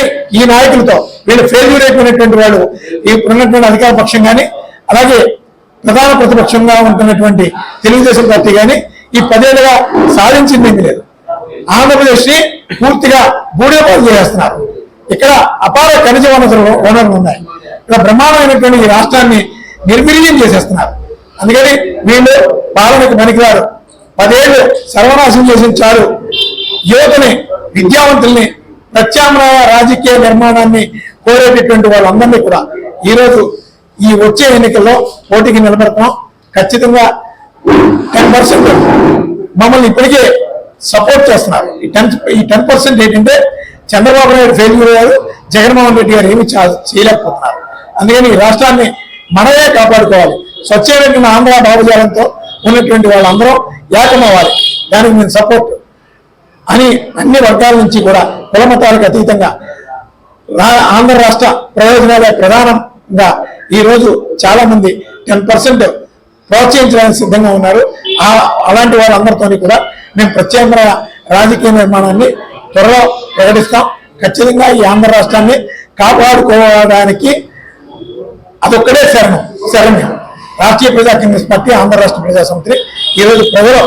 అందుకని ఈ నాయకులతో వీళ్ళు ఫెయిల్యూర్ అయిపోయినటువంటి వాళ్ళు ఈ ఉన్నటువంటి అధికార పక్షం కానీ అలాగే ప్రధాన ప్రతిపక్షంగా ఉంటున్నటువంటి తెలుగుదేశం పార్టీ కానీ ఈ పదేళ్ళుగా సాధించింది ఏమీ లేదు. ఆంధ్రప్రదేశ్ని పూర్తిగా బూడేపాలు చేస్తున్నారు. ఇక్కడ అపార ఖనిజ వనరులు వనరులు ఉన్నాయి. ఇక్కడ బ్రహ్మాండమైనటువంటి ఈ రాష్ట్రాన్ని నిర్వీర్యం చేసేస్తున్నారు. అందుకని వీళ్ళు పాలనకు పనికిరారు. పదేళ్ళు సర్వనాశం చేసిన చాలు. యువతని విద్యావంతుల్ని ప్రత్యామ్నాయ రాజకీయ నిర్మాణాన్ని కోరేటటువంటి వాళ్ళందరినీ కూడా ఈరోజు ఈ వచ్చే ఎన్నికల్లో పోటీకి నిలబెడతాం ఖచ్చితంగా టెన్ పర్సెంట్ మమ్మల్ని ఇప్పటికే సపోర్ట్ చేస్తున్నారు. ఈ టెన్ ఈ టెన్ పర్సెంట్ ఏంటంటే చంద్రబాబు నాయుడు ఫెయిల్యూర్ అయ్యారు జగన్మోహన్ రెడ్డి గారు ఏమి చేయలేకపోతున్నారు. అందుకని ఈ రాష్ట్రాన్ని మనమే కాపాడుకోవాలి. స్వచ్ఛమైన ఆంధ్ర భావజాలంతో ఉన్నటువంటి వాళ్ళందరూ ఏకమవ్వాలి. దానికి నేను సపోర్ట్ అని అన్ని వర్గాల నుంచి కూడా కులమతాలకు అతీతంగా రా- ఆంధ్ర రాష్ట్ర ప్రయోజనాలే ప్రధానంగా ఈరోజు చాలామంది టెన్ పర్సెంట్ ప్రోత్సహించడానికి సిద్ధంగా ఉన్నారు. ఆ అలాంటి వాళ్ళందరితో కూడా మేము ప్రత్యామ్నాయ రాజకీయ నిర్మాణాన్ని త్వరలో ప్రకటిస్తాం. ఖచ్చితంగా ఈ ఆంధ్ర రాష్ట్రాన్ని కాపాడుకోవడానికి అదొక్కడే శరణం శరణ్యం. రాష్ట్రీయ ప్రజా కాంగ్రెస్ పార్టీ ఆంధ్ర రాష్ట్ర ప్రజా సమితి ఈరోజు ప్రజలు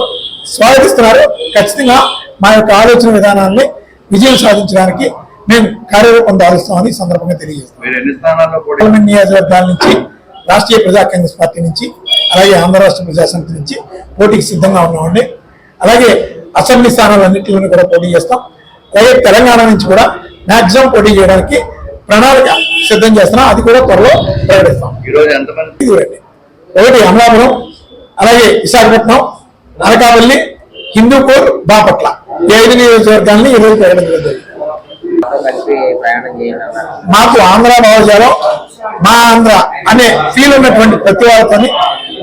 స్వాగతిస్తున్నారు. ఖచ్చితంగా మా యొక్క ఆలోచన విధానాన్ని విజయం సాధించడానికి మేము కార్యరూపం దాలుస్తామని ఈ సందర్భంగా తెలియజేస్తాం నియోజకవర్గాల నుంచి రాష్ట్రీయ ప్రజా కాంగ్రెస్ పార్టీ నుంచి అలాగే ఆంధ్ర రాష్ట్ర ప్రజా సమితి నుంచి పోటీకి సిద్ధంగా ఉన్నామండి. అలాగే అసెంబ్లీ స్థానాలన్నింటిలోనూ కూడా పోటీ చేస్తాం. అలాగే తెలంగాణ నుంచి కూడా మాక్సిమం పోటీ చేయడానికి ప్రణాళిక సిద్ధం చేస్తున్నాం. అది కూడా త్వరలో ప్రకటిస్తాం. ఒకటి అమలాపురం అలాగే విశాఖపట్నం అనకాపల్లి హిందూపూర్ బాపట్ల. ఈ ఐదు నియోజకవర్గాల్ని ఈరోజు ప్రకటించడం జరిగింది మాకు ఆంధ్ర భావజాలం మా ఆంధ్ర అనే ఫీల్ ఉన్నటువంటి ప్రతి వాళ్ళతో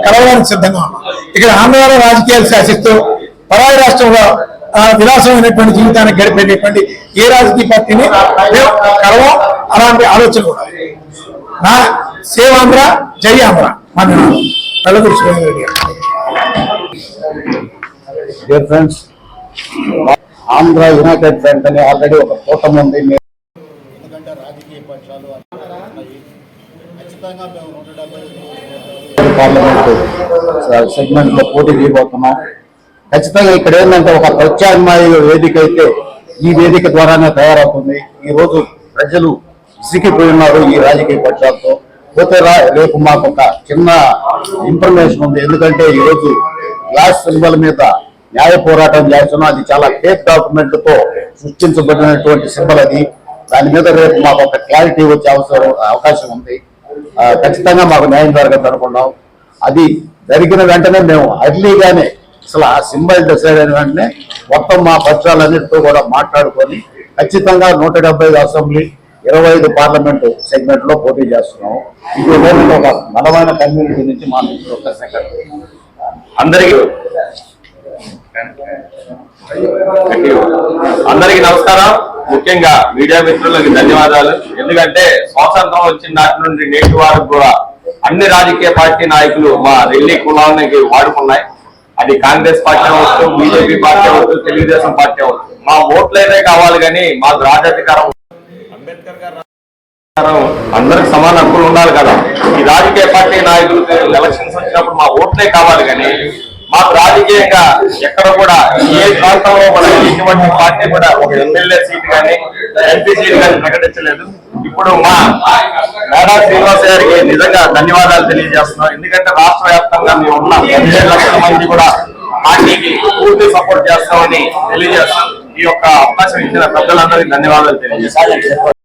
కలవడానికి సిద్ధంగా ఉన్నాం. ఇక్కడ ఆంధ్రాలో రాజకీయాలు శాసిస్తూ పరాయి రాష్ట్రంలో విలాసమైనటువంటి జీవితాన్ని గడిపేటటువంటి ఏ రాజకీయ పార్టీని మేము కలవం అలాంటి ఆలోచన కూడా నా సేవ్ ఆంధ్ర జై ఆంధ్ర. మా నినాదం కళ్ళగురు సురేంద్ర రెడ్డి ఆంధ్ర యునైటెడ్ ఫ్రంట్ అని ఆల్రెడీ ఒక కూటమి ఉంది. మేము ఎందుకంటే రాజకీయ పక్షాలు ఉన్నాయి. ఖచ్చితంగా మేము నూట డెబ్బై పార్లమెంట్ సెగ్మెంట్లో పోటీ చేయబోతున్నాం. ఖచ్చితంగా ఇక్కడ ఏంటంటే ఒక ప్రత్యామ్నాయ వేదిక అయితే ఈ వేదిక ద్వారానే తయారవుతుంది. ఈ రోజు ప్రజలు విసిగిపోయి ఉన్నారు ఈ రాజకీయ పక్షాలతో. పోతే రేపు మాకు ఒక చిన్న ఇన్ఫర్మేషన్ ఉంది. ఎందుకంటే ఈ రోజు గ్లాస్ సింబల్ మీద న్యాయ పోరాటం చేస్తున్నాం అది చాలా ఫేక్ డాక్యుమెంట్తో సృష్టించబడినటువంటి సింబల్ అది. దాని మీద రేపు మాకు ఒక క్లారిటీ వచ్చే అవసరం అవకాశం ఉంది. ఖచ్చితంగా మాకు న్యాయం జరగదు అనుకున్నాం. అది జరిగిన వెంటనే మేము అర్లీగానే అసలు ఆ సింబల్ డిసైడ్ అయిన వెంటనే మొత్తం మా పక్షాలన్నిటితో కూడా మాట్లాడుకొని ఖచ్చితంగా నూట అసెంబ్లీ ఇరవై ఐదు పార్లమెంటు సెగ్మెంట్లో పోటీ చేస్తున్నాం. ఇది ఒక బలమైన కమ్యూనిటీ నుంచి మా నుంచి ఒక సెకండ్ అందరికీ అందరికీ నమస్కారం. ముఖ్యంగా మీడియా మిత్రులకు ధన్యవాదాలు. ఎందుకంటే స్వాతంత్రం వచ్చిన నాటి నుండి నేటి వరకు కూడా అన్ని రాజకీయ పార్టీ నాయకులు మా రెల్లి కులానికి వాడుకున్నాయి. అది కాంగ్రెస్ పార్టీ అవ్వచ్చు బీజేపీ పార్టీ అవ్వచ్చు తెలుగుదేశం పార్టీ అవ్వచ్చు. మా ఓట్లైతే కావాలి కానీ మాకు రాజాధికారం అంబేద్కర్ గారు అందరికి సమాన హక్కులు ఉండాలి కదా. ఈ రాజకీయ పార్టీ నాయకులకు ఎలక్షన్స్ వచ్చినప్పుడు మా ఓట్లే కావాలి కానీ మాకు రాజకీయంగా ఎక్కడ కూడా ఏ ప్రాంతంలో మనం ఎటువంటి పార్టీ కూడా ఒక ఎమ్మెల్యే సీట్ కానీ ఎంపీ సీట్ కానీ ప్రకటించలేదు. ఇప్పుడు మా మేడా శ్రీనివాస్ గారికి నిజంగా ధన్యవాదాలు తెలియజేస్తున్నాం. ఎందుకంటే రాష్ట్ర వ్యాప్తంగా మేము ఉన్న పదిహేడు లక్షల మంది కూడా పార్టీకి పూర్తి సపోర్ట్ చేస్తామని తెలియజేస్తాం. ఈ యొక్క అవకాశం ఇచ్చిన పెద్దలందరికీ ధన్యవాదాలు తెలియజేస్తాం.